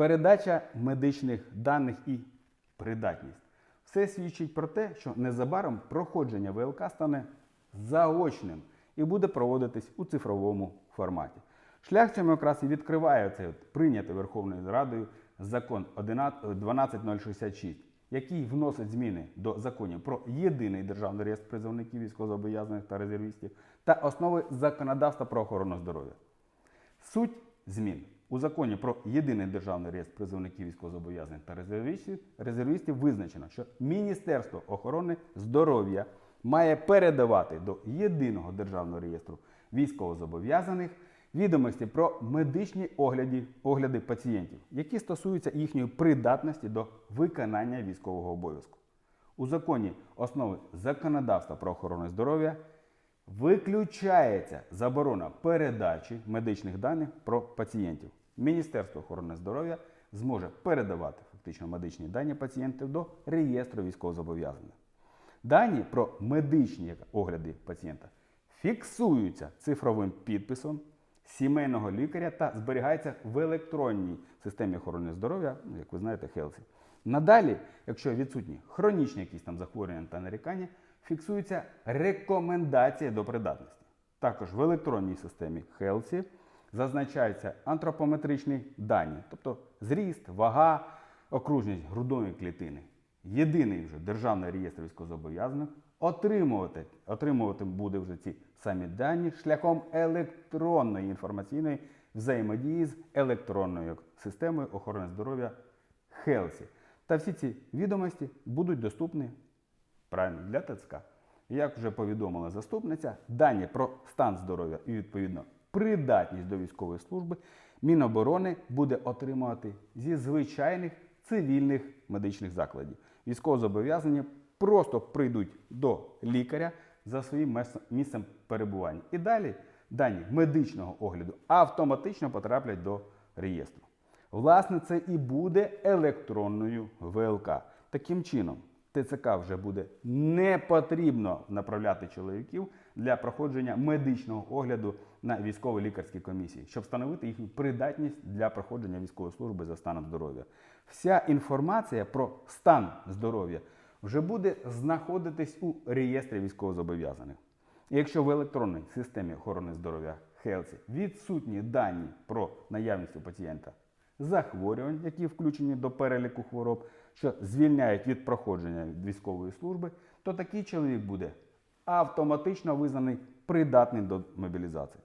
передача медичних даних і придатність. Все свідчить про те, що незабаром проходження ВЛК стане заочним і буде проводитись у цифровому форматі. Шлях цьому якраз і відкриває цей от прийнятий Верховною Радою закон 11 12066, який вносить зміни до законів про єдиний державний реєстр призовників військовозобов'язаних та резервістів та основи законодавства про охорону здоров'я. Суть змін у законі про єдиний державний реєстр призовників військовозобов'язаних та резервістів, резервістів визначено, що Міністерство охорони здоров'я має передавати до єдиного державного реєстру військовозобов'язаних відомості про медичні огляди, огляди пацієнтів, які стосуються їхньої придатності до виконання військового обов'язку. У законі основи законодавства про охорону здоров'я виключається заборона передачі медичних даних про пацієнтів. Міністерство охорони здоров'я зможе передавати фактично медичні дані пацієнтів до реєстру військовозобов'язаних. Дані про медичні огляди пацієнта фіксуються цифровим підписом сімейного лікаря та зберігаються в електронній системі охорони здоров'я, ну, як ви знаєте, Хелсі. Надалі, якщо відсутні хронічні якісь там захворювання та нарікання, фіксуються рекомендації до придатності. Також в електронній системі Хелсі зазначаються антропометричні дані, тобто зріст, вага, окружність грудної клітини. Єдиний вже державний реєстр військовозобов'язаних отримувати, отримувати буде вже ці самі дані шляхом електронної інформаційної взаємодії з електронною системою охорони здоров'я Хелсі. Та всі ці відомості будуть доступні правильно для ТЦК. Як вже повідомила заступниця, дані про стан здоров'я і відповідно придатність до військової служби Міноборони буде отримувати зі звичайних цивільних медичних закладів. Військовозобов'язані просто прийдуть до лікаря за своїм місцем перебування. І далі дані медичного огляду автоматично потраплять до реєстру. Власне, це і буде електронною ВЛК. Таким чином, ТЦК вже буде не потрібно направляти чоловіків для проходження медичного огляду на військово-лікарській комісії, щоб встановити їхню придатність для проходження військової служби за станом здоров'я. Вся інформація про стан здоров'я вже буде знаходитись у реєстрі військовозобов'язаних. І Якщо в електронній системі охорони здоров'я Хелсі відсутні дані про наявність у пацієнта захворювань, які включені до переліку хвороб, що звільняють від проходження військової служби, то такий чоловік буде автоматично визнаний придатним до мобілізації.